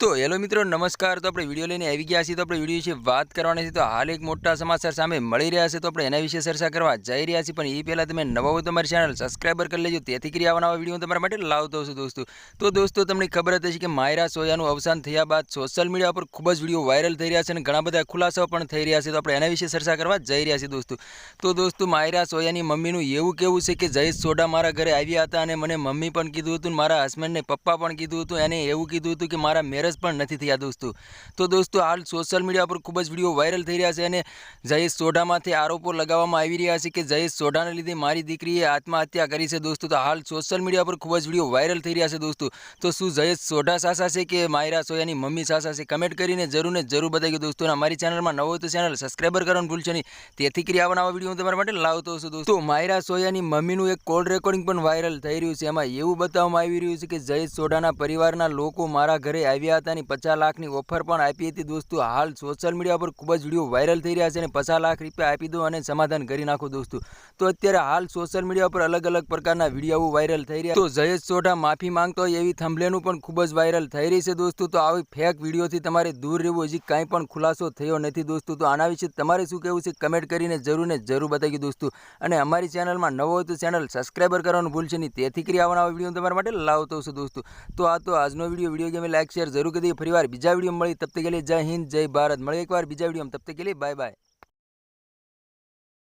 તો હેલો મિત્રો, નમસ્કાર. તો આપણે વીડિયો લઈને આવી ગયા છીએ. તો આપણે વીડિયો વિશે વાત કરવાની છે. તો હાલ એક મોટા સમાચાર સામે મળી રહ્યા છે. તો આપણે એના વિશે ચર્ચા કરવા જઈ રહ્યા છીએ. પણ એ પહેલાં તમે નવા હોય તમારી ચેનલ સબસ્ક્રાઈબર કરી લેજો. તેથી કરી આવા વીડિયો વીડિયો તમારા માટે લાવતો છું દોસ્તો. તો દોસ્તો, તમને ખબર હતી કે માયરા સોયાનું અવસાન થયા બાદ સોશિયલ મીડિયા પર ખૂબ જ વીડિયો વાયરલ થઈ રહ્યા છે અને ઘણા બધા ખુલાસાઓ પણ થઈ રહ્યા છે. તો આપણે એના વિશે ચર્ચા કરવા જઈ રહ્યા છીએ દોસ્તો. તો દોસ્તો, માયરા સોયાની મમ્મીનું એવું કેવું છે કે જયેશ સોડા મારા ઘરે આવ્યા હતા અને મને મમ્મી પણ કીધું હતું મારા હસબન્ડને પપ્પા પણ કીધું હતું. એને એવું કીધું હતું કે મારા મેરેજ પણ નથી થયા દોસ્તો. તો દોસ્તો, હાલ સોશિયલ મીડિયા પર ખૂબ જ વીડિયો વાયરલ થઈ રહ્યા છે અને જયેશ સોઢામાંથી આરોપો લગાવવામાં આવી રહ્યા છે કે જયેશ સોઢાને લીધે મારી દીકરીએ આત્મહત્યા કરી છે દોસ્તો. તો હાલ સોશિયલ મીડિયા પર ખૂબ જ વીડિયો વાયરલ થઈ રહ્યા છે દોસ્તો. તો શું જયેશ સોઢા સાસા છે કે માયરા સોયાની મમ્મી સાસા છે? કમેન્ટ કરીને જરૂર ને જરૂર બતાવી દોસ્તો. અમારી ચેનલમાં નવો તો ચેનલ સબસ્ક્રાઈબર કરવાનું ભૂલશો નહીં. તેથી કરી આવા નવા વીડિયો હું તમારા માટે લાવતો છું દોસ્તો. માયરા સોયાની મમ્મીનું એક કોલ રેકોર્ડિંગ પણ વાયરલ થઈ રહ્યું છે. એમાં એવું બતાવવામાં આવી રહ્યું છે કે જયેશ સોઢાના પરિવારના લોકો મારા ઘરે આવ્યા હતા પચાસ લાખની ઓફર પણ આપી હતી દોસ્તો. હાલ સોશિયલ મીડિયા પર ખૂબ જ વીડિયો વાયરલ થઈ રહ્યા છે અને પચાસ લાખ રૂપિયા આપી દો અને સમાધાન કરી નાખો દોસ્તો. તો અત્યારે હાલ સોશિયલ મીડિયા પર અલગ અલગ પ્રકારના વીડિયો વાયરલ થઈ રહ્યા તો જયેશ સોઢા માફી માંગતો હોય એવી થંભલેનું પણ ખૂબ જ વાયરલ થઈ રહી છે દોસ્તો. તો આવી ફેક વિડીયોથી તમારે દૂર રહેવું હજી કાંઈ પણ ખુલાસો થયો નથી દોસ્તો. તો આના વિશે તમારે શું કહેવું છે કમેન્ટ કરીને જરૂર ને જરૂર બતાવી દોસ્તો. અને અમારી ચેનલમાં નવો હોય તો ચેનલ સબસ્ક્રાઈબર કરવાનું ભૂલશે નહીં. તેથી કરી આવવાના વીડિયો તમારા માટે લાવતો છું દોસ્તો. તો આ તો આજનો વીડિયો વીડિયો ગમે લાઈક શેર જરૂર કરી દઈએ ફરીવાર બીજા વીડિયો મળી. તબ તક કે જય હિન્દ, જય ભારત. મળીએ એકવાર બીજા વીડિયો તબ તક કે બાય બાય.